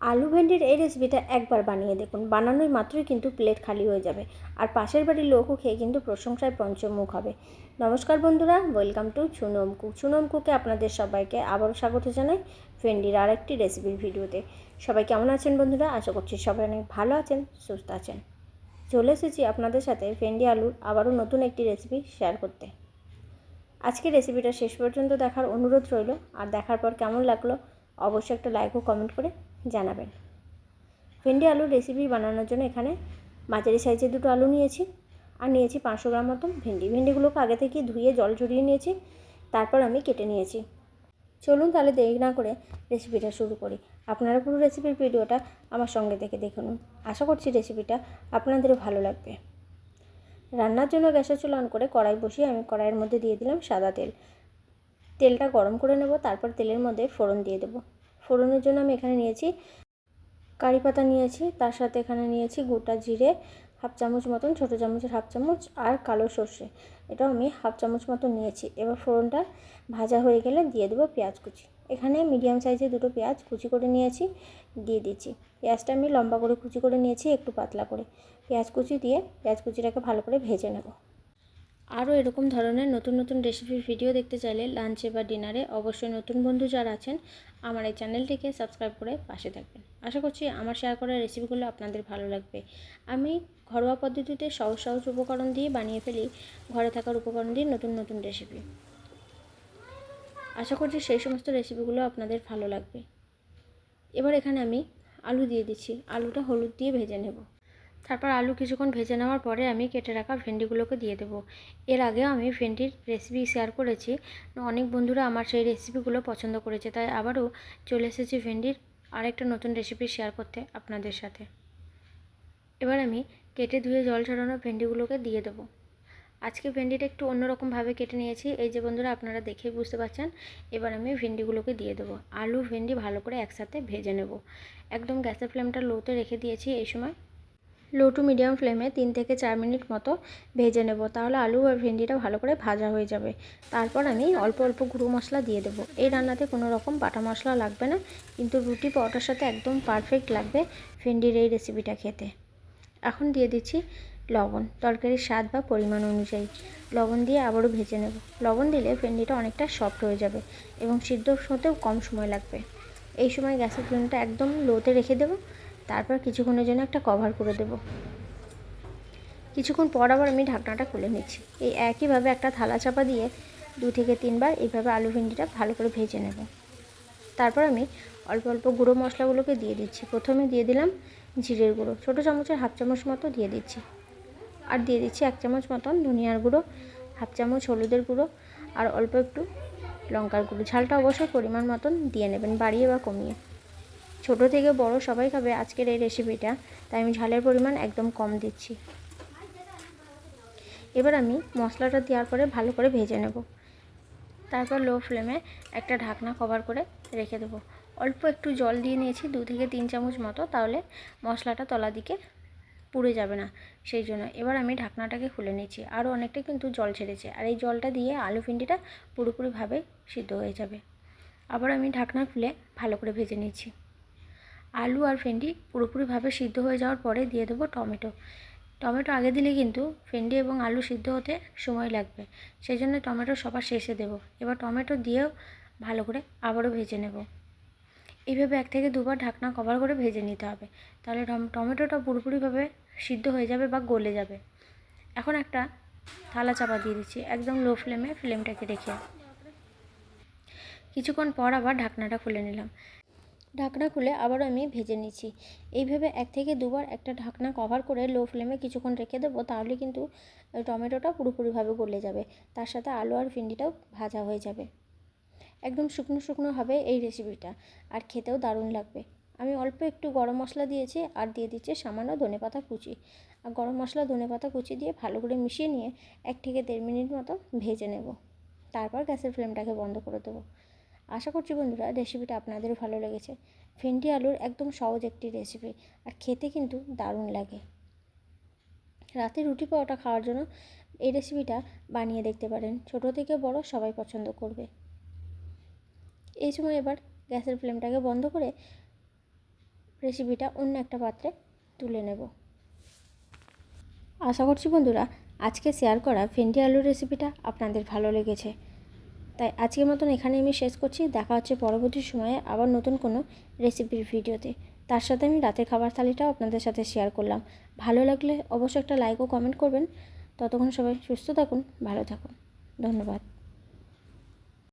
আলু ভেন্ডির এই রেসিপিটা একবার বানিয়ে দেখুন। বানানোই মাত্রই কিন্তু প্লেট খালি হয়ে যাবে। আর পাশের বাড়ির লোকও খেয়ে কিন্তু প্রশংসায় পঞ্চমুখ হবে। নমস্কার বন্ধুরা, welcome to Chunam cook. Chunam কুকে আপনাদের সবাইকে আবারও স্বাগত জানাই ভেন্ডির আর একটি রেসিপির ভিডিওতে। সবাই কেমন আছেন বন্ধুরা? আশা করছি সবাই অনেক ভালো আছেন, সুস্থ আছেন। চলে এসেছি আপনাদের সাথে ভেন্ডি আলুর আবারও নতুন একটি রেসিপি শেয়ার করতে। আজকের রেসিপিটা শেষ পর্যন্ত দেখার অনুরোধ রইল। আর দেখার পর কেমন লাগল, অবশ্যই একটা লাইক ও কমেন্ট করে জানাবেন। ভেন্ডি আলুর রেসিপি বানানোর জন্য এখানে মাঝারি সাইজের দুটো আলু নিয়েছি আর নিয়েছি পাঁচশো গ্রাম মতন ভেন্ডি। ভেন্ডিগুলোকে আগে থেকে ধুয়ে জল ঝরিয়ে নিয়েছি, তারপর আমি কেটে নিয়েছি। চলুন তাহলে দেরি না করে রেসিপিটা শুরু করি। আপনারা পুরো রেসিপির ভিডিওটা আমার সঙ্গে দেখে দেখুন। আশা করছি রেসিপিটা আপনাদেরও ভালো লাগবে। রান্নার জন্য গ্যাসের চুলা অন করে কড়াই বসিয়ে আমি কড়াইয়ের মধ্যে দিয়ে দিলাম সাদা তেল। তেলটা গরম করে নেব, তারপর তেলের মধ্যে ফোড়ন দিয়ে দেবো। ফোড়নের জন্য আমি এখানে নিয়েছি কারি পাতা নিয়েছি, তার সাথে এখানে নিয়েছি গোটা জিরে, হাফ চামচ মতন, ছোটো চামচের হাফ চামচ আর কালো সর্ষে। এটাও আমি হাফ চামচ মতন নিয়েছি। এবার ফোড়নটা ভাজা হয়ে গেলে দিয়ে দেবো পেঁয়াজ কুচি। এখানে মিডিয়াম সাইজে দুটো পেঁয়াজ কুচি করে নিয়েছি, দিয়ে দিচ্ছি। পেঁয়াজটা আমি লম্বা করে কুচি করে নিয়েছি, একটু পাতলা করে। পেঁয়াজ কুচি দিয়ে, পেঁয়াজ কুচিটাকে ভালো করে ভেজে নেব। আরও এরকম ধরনের নতুন নতুন রেসিপির ভিডিও দেখতে চাইলে লাঞ্চে বা ডিনারে অবশ্যই নতুন বন্ধু যারা আছেন, আমার এই চ্যানেলটিকে সাবস্ক্রাইব করে পাশে থাকবেন। আশা করছি আমার শেয়ার করা রেসিপিগুলো আপনাদের ভালো লাগবে। আমি ঘরোয়া পদ্ধতিতে সহজ সহজ উপকরণ দিয়ে বানিয়ে ফেলি, ঘরে থাকার উপকরণ দিয়ে নতুন নতুন রেসিপি আশা করছি সেই সমস্ত রেসিপিগুলো আপনাদের ভালো লাগবে। এবার এখানে আমি আলু দিয়ে দিচ্ছি। আলুটা হলুদ দিয়ে ভেজে নেব। তারপর আলু কিছুক্ষণ ভেজে নেওয়ার পরে আমি কেটে রাখা ভেন্ডিগুলোকে দিয়ে দেবো। এর আগেও আমি ভেন্ডির রেসিপি শেয়ার করেছি। অনেক বন্ধুরা আমার সেই রেসিপিগুলো পছন্দ করেছে, তাই আবারও চলে এসেছি ভেন্ডির আরেকটা নতুন রেসিপি শেয়ার করতে আপনাদের সাথে। এবার আমি কেটে ধুয়ে জল ছড়ানো ভেন্ডিগুলোকে দিয়ে দেবো। আজকে ভেন্ডিটা একটু অন্যরকমভাবে কেটে নিয়েছি। এই যে বন্ধুরা, আপনারা দেখেই বুঝতে পারছেন। এবার আমি ভেন্ডিগুলোকে দিয়ে দেবো। আলু, ভেন্ডি ভালো করে একসাথে ভেজে নেব। একদম গ্যাসের ফ্লেমটা লোতে রেখে দিয়েছি এই সময়। লো টু মিডিয়াম ফ্লেমে তিন থেকে চার মিনিট মতো ভেজে নেব। তাহলে আলু আর ভেন্ডিটা ভালো করে ভাজা হয়ে যাবে। তারপর আমি অল্প অল্প গুঁড়ো মশলা দিয়ে দেবো। এই রান্নাতে কোনো রকম বাটা মশলা লাগবে না, কিন্তু রুটি পরোটার সাথে একদম পারফেক্ট লাগবে ভেন্ডির এই রেসিপিটা খেতে। এখন দিয়ে দিচ্ছি লবণ, তরকারির স্বাদ বা পরিমাণ অনুযায়ী। লবণ দিয়ে আবারও ভেজে নেব। লবণ দিলে ভেন্ডিটা অনেকটা সফট হয়ে যাবে এবং সিদ্ধ হতেও কম সময় লাগবে। এই সময় গ্যাসের ফ্লেমটা একদম লোতে রেখে দেবো। তারপর কিছুক্ষণের জন্য একটা কভার করে দেব। কিছুক্ষণ পর আবার আমি ঢাকনাটা খুলে নিচ্ছি। এই একইভাবে একটা থালা চাপা দিয়ে দু থেকে তিনবার এইভাবে আলু ভেন্ডিটা ভালো করে ভেজে নেব। তারপর আমি অল্প অল্প গুঁড়ো মশলাগুলোকে দিয়ে দিচ্ছি। প্রথমে দিয়ে দিলাম জিরের গুঁড়ো। ছোটো চামচের হাফ চামচ মতো দিয়ে দিচ্ছি। আর দিয়ে দিচ্ছি এক চামচ মতন ধনিয়ার গুঁড়ো, হাফ চামচ হলুদের গুঁড়ো আর অল্প একটু লঙ্কার গুঁড়ো। ঝালটা অবশ্যই পরিমাণ মতন দিয়ে নেবেন, বাড়িয়ে বা কমিয়ে। ছোট থেকে বড় সবাই খাবে আজকের এই রেসিপিটা তাই আমি ঝালের পরিমাণ একদম কম দিচ্ছি। এবার আমি মশলাটা দেওয়ার পরে ভালো করে ভেজে নেব। তারপর লো ফ্লেমে একটা ঢাকনা কভার করে রেখে দেবো। অল্প একটু জল দিয়ে নিয়েছি, দু থেকে তিন চামচ মতো, তাহলে মশলাটা তলা দিকে পুড়ে যাবে না। সেই জন্য এবার আমি ঢাকনাটাকে খুলে নিয়েছি আরও অনেকটা কিন্তু জল ছেড়েছে। আর এই জলটা দিয়ে আলু ভিন্ডিটা পুরোপুরিভাবে সিদ্ধ হয়ে যাবে। আবার আমি ঢাকনা খুলে ভালো করে ভেজে নিচ্ছি। আলু আর ভেন্ডি পুরোপুরিভাবে সিদ্ধ হয়ে যাওয়ার পরে দিয়ে দেবো টমেটো। টমেটো আগে দিলে কিন্তু ভেন্ডি এবং আলু সিদ্ধ হতে সময় লাগবে। সেই জন্য টমেটো সবার শেষে দেবো। এবার টমেটো দিয়েও ভালো করে আবারও ভেজে নেব। এইভাবে এক থেকে দুবার ঢাকনা কভার করে ভেজে নিতে হবে। তাহলে টমেটোটা পুরোপুরিভাবে সিদ্ধ হয়ে যাবে বা গলে যাবে। এখন একটা থালা চাপা দিয়ে দিচ্ছি। একদম লো ফ্লেমে ফ্লেমটাকে রেখে। কিছুক্ষণ পর আবার ঢাকনাটা খুলে নিলাম। ঢাকনা খুলে আবার আমি ভেজে নিচ্ছি। এইভাবে এক থেকে দুবার একটা ঢাকনা কভার করে লো ফ্লেমে কিছুক্ষণ রেখে দেবো, তাহলে কিন্তু টমেটোটা পুরোপুরিভাবে গলে যাবে। তার সাথে আলু আর ভিন্ডিটাও ভাজা হয়ে যাবে। একদম শুকনো শুকনো হবে এই রেসিপিটা আর খেতেও দারুণ লাগবে। আমি অল্প একটু গরম মশলা দিয়েছি, আর দিয়ে দিচ্ছি সামান্য ধনে পাতা কুচি। আর গরম মশলা, ধনে পাতা কুচি দিয়ে ভালো করে মিশিয়ে নিয়ে এক থেকে দেড় মিনিট মতো ভেজে নেব। তারপর গ্যাসের ফ্লেমটাকে বন্ধ করে দেবো। আশা করছি বন্ধুরা রেসিপিটা আপনাদেরও ভালো লেগেছে। ভেন্ডি আলুর একদম সহজ একটি রেসিপি আর খেতে কিন্তু দারুণ লাগে। রাতে রুটি পরোটা খাওয়ার জন্য এই রেসিপিটা বানিয়ে দেখতে পারেন। ছোট থেকে বড় সবাই পছন্দ করবে। এই সময় এবার গ্যাসের ফ্লেমটাকে বন্ধ করে রেসিপিটা অন্য একটা পাত্রে তুলে নেব। আশা করছি বন্ধুরা আজকে শেয়ার করা ভেন্ডি আলুর রেসিপিটা আপনাদের ভালো লেগেছে। তাই আজকের মতন এখানে আমি শেষ করছি। দেখা হচ্ছে পরবর্তী সময়ে আবার নতুন কোনো রেসিপির ভিডিওতে তার সাথে আমি রাতের খাবার থালিটাও আপনাদের সাথে শেয়ার করলাম। ভালো লাগলে অবশ্যই একটা লাইক ও কমেন্ট করবেন। ততক্ষণ সবাই সুস্থ থাকুন, ভালো থাকুন। ধন্যবাদ।